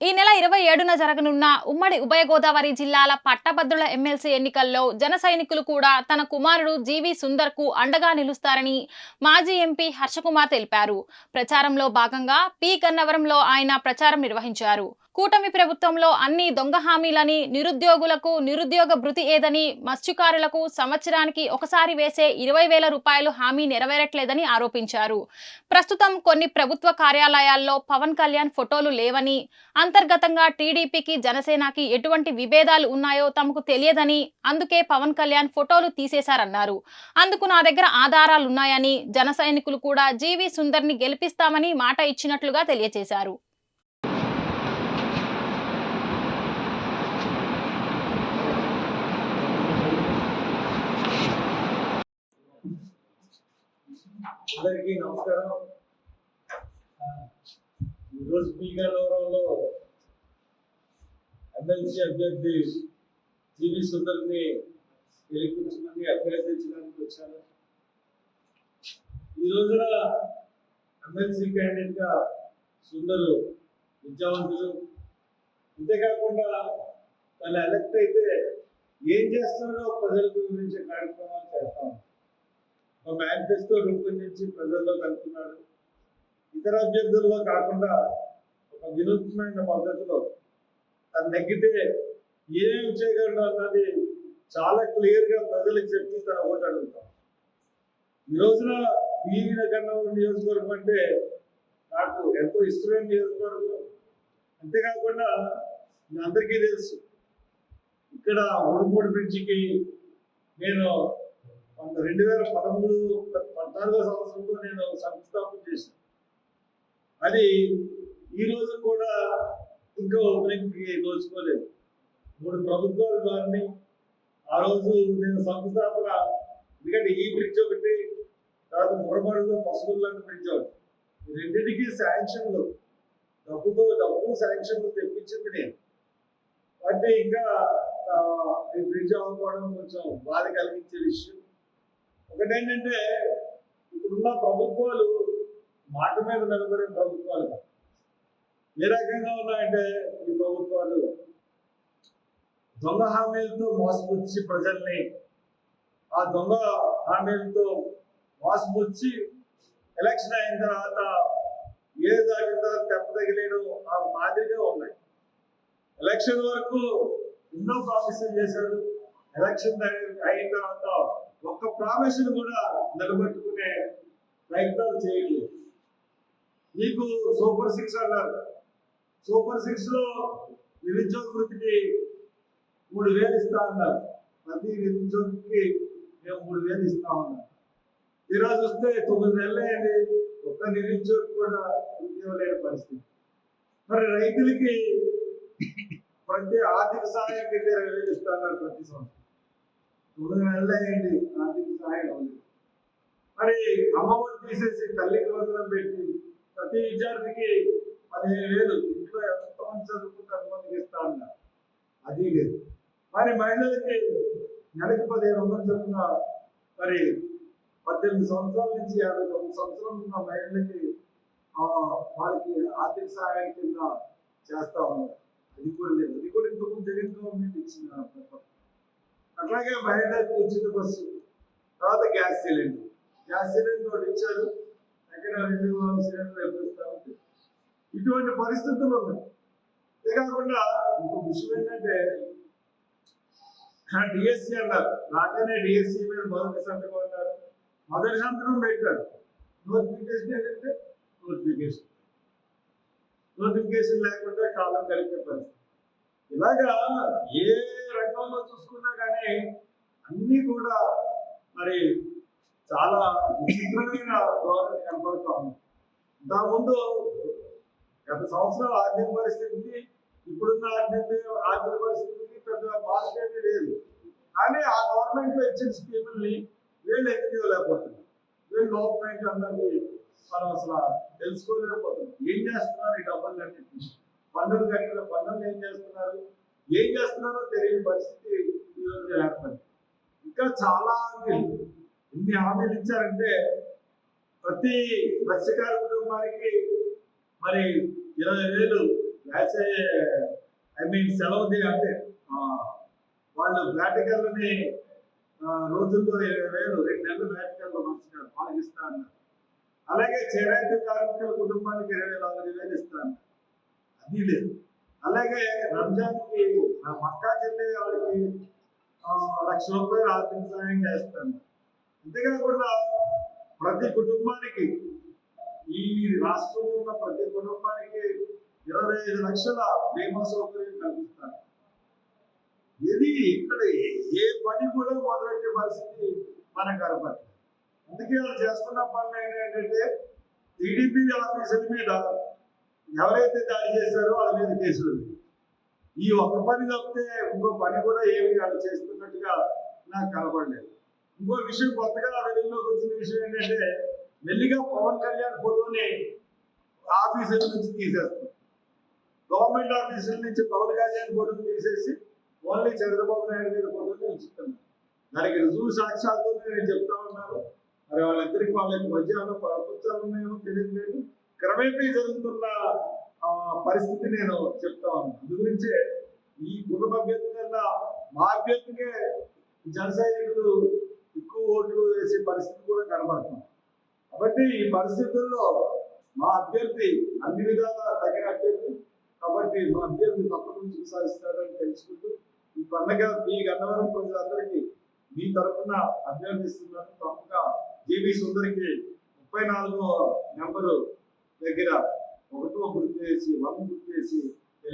ఈ నెల ఇరవై ఏడున జరగనున్న ఉమ్మడి ఉభయ గోదావరి జిల్లాల పట్టభద్రుల ఎమ్మెల్సీ ఎన్నికల్లో జన సైనికులు కూడా తన కుమారుడు జీవి సుందర్కు అండగా నిలుస్తారని మాజీ ఎంపీ హర్షకుమార్ తెలిపారు. ప్రచారంలో భాగంగా పి. గన్నవరంలో ఆయన ప్రచారం నిర్వహించారు. కూటమి ప్రభుత్వంలో అన్ని దొంగ హామీలని నిరుద్యోగులకు నిరుద్యోగ భృతి ఏదని మత్స్యకారులకు సంవత్సరానికి ఒకసారి వేసే ఇరవై వేల రూపాయలు హామీ నెరవేరట్లేదని ఆరోపించారు. ప్రస్తుతం కొన్ని ప్రభుత్వ కార్యాలయాల్లో పవన్ కళ్యాణ్ ఫోటోలు లేవని అంతర్గతంగా టీడీపీకి జనసేనకి ఎటువంటి విభేదాలు ఉన్నాయో తమకు తెలియదని అందుకే పవన్ కళ్యాణ్ ఫోటోలు తీసేశారన్నారు. అందుకు నా దగ్గర ఆధారాలున్నాయని జన సైనికులు కూడా జీవి సుందర్ని గెలిపిస్తామని మాట ఇచ్చినట్లుగా తెలియజేశారు అందరికీ నమస్కారం. ఆ, ఈరోజు పీగలవరంలో ఎమ్మెల్సీ అభ్యర్థి జీవి సుందర్ని గెలిపించమని అభ్యర్థించడానికి వచ్చాను. ఈ రోజున ఎమ్మెల్సీ క్యాండిడేట్గా సుందరు విద్యావంతులు. అంతేకాకుండా తను ఎలక్ట్ అయితే ఏం చేస్తున్నాడో ప్రజలకు వివరించే కార్యక్రమాలు చేస్తాం. ఒక మేనిఫెస్టో రూపొందించి ప్రజల్లో కలుపుతున్నాడు. ఇతర అభ్యర్థుల్లో కాకుండా ఒక వినూత్నమైన పద్ధతిలో తను నెగ్గితే ఏమేమి చేయగలడు అన్నది చాలా క్లియర్గా ప్రజలకు చెప్పి తన ఓటు అడుగుతాం ఈ రోజున వీరిన కన్నవరం నియోజకవర్గం అంటే నాకు ఎంతో ఇష్టమైన నియోజకవర్గం. అంతేకాకుండా మీ అందరికీ తెలుసు ఇక్కడ ఉడుమూడి బ్రిడ్జికి నేను రెండు వేల పదమూడు పద్నాలుగో సంవత్సరంలో నేను శంకుస్థాపన చేశాను. అది ఈ రోజు కూడా ఇంకా ఓపెనింగ్ దోచుకోలేదు. మూడు ప్రభుత్వాలు వారిని ఆ రోజు నేను శంకుస్థాపన ఎందుకంటే ఈ బ్రిడ్జ్ ఒకటి తర్వాత మురమడులో లాంటి బ్రిడ్జ్ ఒకటి. రెండింటికి శాంక్షన్లు డబ్బుతో డబ్బు శాంక్షన్లు తెప్పించింది నేను. అంటే ఇంకా ఈ బ్రిడ్జ్ అవ్వకపోవడం కొంచెం బాధ కలిగించే విషయం. ఒకటేంటంటే ఇప్పుడున్న ప్రభుత్వాలు మాట మీద నిలబడే ప్రభుత్వాలు ఏ రకంగా ఉన్నాయంటే ఈ ప్రభుత్వాలు దొంగ హామీలతో మోసపుచ్చి ప్రజల్ని ఆ దొంగ హామీలతో మోసపుచ్చి ఎలక్షన్ అయిన తర్వాత ఏ దాటిన తర్వాత తెప్పదగిలేను ఆ మాదిరిగా ఉన్నాయి. ఎలక్షన్ వరకు ఎన్నో ప్రామిసులు చేశాడు ఎలక్షన్ అయిన తర్వాత ఒక్క ప్రామిస్ కూడా నిలబెట్టుకునే ప్రయత్నాలు చేయలేదు. మీకు సూపర్ సిక్స్ అన్నారు. సూపర్ సిక్స్లో నిరుద్యోగ వృత్తికి మూడు వేలు ఇస్తా అన్నారు. ప్రతి నిరుద్యోగికి మేము మూడు వేలు ఇస్తా ఉన్నాం. ఈరోజు వస్తే తొమ్మిది నెలలు ఒక్క నిరుద్యోగి కూడా ఉద్యోగం లేని పరిస్థితి. మరి రైతులకి ప్రతి ఆర్థిక సహాయం కింద ఇరవై వేలు ఇస్తా అన్నారు ప్రతి సంవత్సరం. తొమ్మిది నెలలు ఆర్థిక సహాయం అవ్వలేదు మరి అమ్మఒడి తీసేసి తల్లికి వందనం పెట్టి ప్రతి విద్యార్థికి పదిహేను వేలు ఇంట్లో ఎంతమంది చదువుకుంటే అంతమందికి ఇస్తా అన్నారు. అది లేదు. మరి మహిళలకి నెలకి పదిహేను వందలు చొప్పున మరి పద్దెనిమిది సంవత్సరాల నుంచి యాభై తొమ్మిది సంవత్సరాలు ఉన్న మహిళలకి వాళ్ళకి ఆర్థిక సహాయం కింద చేస్తా ఉన్నారు. అది కూడా లేదు. అది కూడా ఇంతకుముందు జగన్ గవర్నమెంట్ ఇచ్చిన అలాగే బయట ఉచిత బస్సు. తర్వాత గ్యాస్ సిలిండర్. గ్యాస్ సిలిండర్ ఒకటి ఇచ్చారు. దగ్గర రెండు సిలిండర్ ఎప్పుడు ఇటువంటి పరిస్థితులు ఉన్నాయి. అంతే కాకుండా ఇంకో విషయం ఏంటంటే డిఎస్సి అన్నారు. రాగానే డిఎస్సి మీద మొదటి సంతకం అన్నారు. మొదటి సంతకం పెట్టారు. నోటిఫికేషన్ ఏంటంటే నోటిఫికేషన్ నోటిఫికేషన్ లేకుండా కాలం గడిపే పరిస్థితి. ఇలాగా ఏ రంగంలో చూసుకున్నా కానీ అన్ని కూడా మరి చాలా విచిత్రమైన ధోరణి కనపడుతూ ఉంది. దాని ముందు గత సంవత్సరం ఆర్థిక పరిస్థితికి ఇప్పుడున్న ఆర్థిక ఆర్థిక పరిస్థితికి పెద్ద మార్పు ఏమీ లేదు. కానీ ఆ గవర్నమెంట్లో ఇచ్చిన స్కీముల్ని వీళ్ళు ఎందుకు ఇవ్వలేకపోతున్నారు? వీళ్ళు లోపల అందరికీ మనం అసలు తెలుసుకోలేకపోతున్నాం. ఏం చేస్తున్నారు ఈ డబ్బులు కట్టి పన్నులు కట్టిన పన్నులు ఏం చేస్తున్నారు? ఏం చేస్తున్నారో తెలియని పరిస్థితి ఈ ఏర్పడింది. ఇంకా చాలా హామీలు ఎన్ని హామీలు ఇచ్చారంటే ప్రతి మత్స్యకార కుటుంబానికి మరి ఇరవై వేలు వేసే ఐ మీన్ సెలవు అంటే వాళ్ళు వేటకెళ్ళని రోజుల్లో ఇరవై వేలు రెండు నెలలు వేటకెళ్ళ మత్స్యకారు వాళ్ళకి ఇస్తా అన్నారు. అలాగే చేనేత కార్మికుల కుటుంబానికి ఇరవై నాలుగు వేలు ఇస్తాను అది లేదు. అలాగే రంజాన్కి నా మక్కా చెల్లే వాళ్ళకి లక్ష రూపాయలు ఆర్థిక సహాయం చేస్తాను. అంతేకాకుండా ప్రతి కుటుంబానికి ఈ రాష్ట్రంలో ఉన్న ప్రతి కుటుంబానికి ఇరవై ఐదు లక్షల బీమా సౌకర్యం కల్పిస్తాను. ఇది ఇక్కడ ఏ- పని కూడా మొదలెట్టే పరిస్థితి మన కనపడలేదు అందుకే వాళ్ళు చేస్తున్న పనులు ఏంటంటే టీడీపీ ఆఫీసుల మీద ఎవరైతే దాడి చేశారో వాళ్ళ మీద కేసులు ఈ ఒక్క పని తప్పితే ఇంకో పని కూడా ఏమి వాళ్ళు చేస్తున్నట్టుగా నాకు కనపడలేదు. ఇంకో విషయం కొత్తగా వెలుగులోకి వచ్చిన విషయం ఏంటంటే మెల్లిగా పవన్ కళ్యాణ్ ఫోటోని ఆఫీసుల నుంచి తీసేస్తుంది గవర్నమెంట్ ఆఫీసుల నుంచి పవన్ కళ్యాణ్ ఫోటోని తీసేసి ఓన్లీ చంద్రబాబు నాయుడు గారి ఫోటోని ఉంచుతున్నారు. దానికి రుజువు సాక్షాత్తు నేను చెప్తా ఉన్నాను. మరి వాళ్ళిద్దరికి వాళ్ళకి మధ్య ఏమైనా పరపచ్చాలు ఉన్నాయేమో తెలియదు లేదు క్రమేపీ జరుగుతున్న పరిస్థితి నేను చెప్తా ఉన్నాను. అందుగురించే ఈ కుటుంబ అభ్యర్థి కన్నా మా అభ్యర్థికే జన సైనికులు ఎక్కువ ఓట్లు వేసే పరిస్థితి కూడా కనబడుతుంది. కాబట్టి ఈ పరిస్థితుల్లో మా అభ్యర్థి అన్ని విధాలా తగిన అభ్యర్థి. కాబట్టి మా అభ్యర్థి తప్పకుండా సాధిస్తాడని తెలుసుకుంటూ ఈ పండగ మీ గన్నవరం ప్రజలందరికీ మీ తరఫున అభ్యర్థిస్తున్నాను. తప్పగా జీవి సుందరికి ముప్పై నాలుగో నెంబరు దగ్గర ఒకటో గుర్తు చేసి వన్ గుర్తు చేసి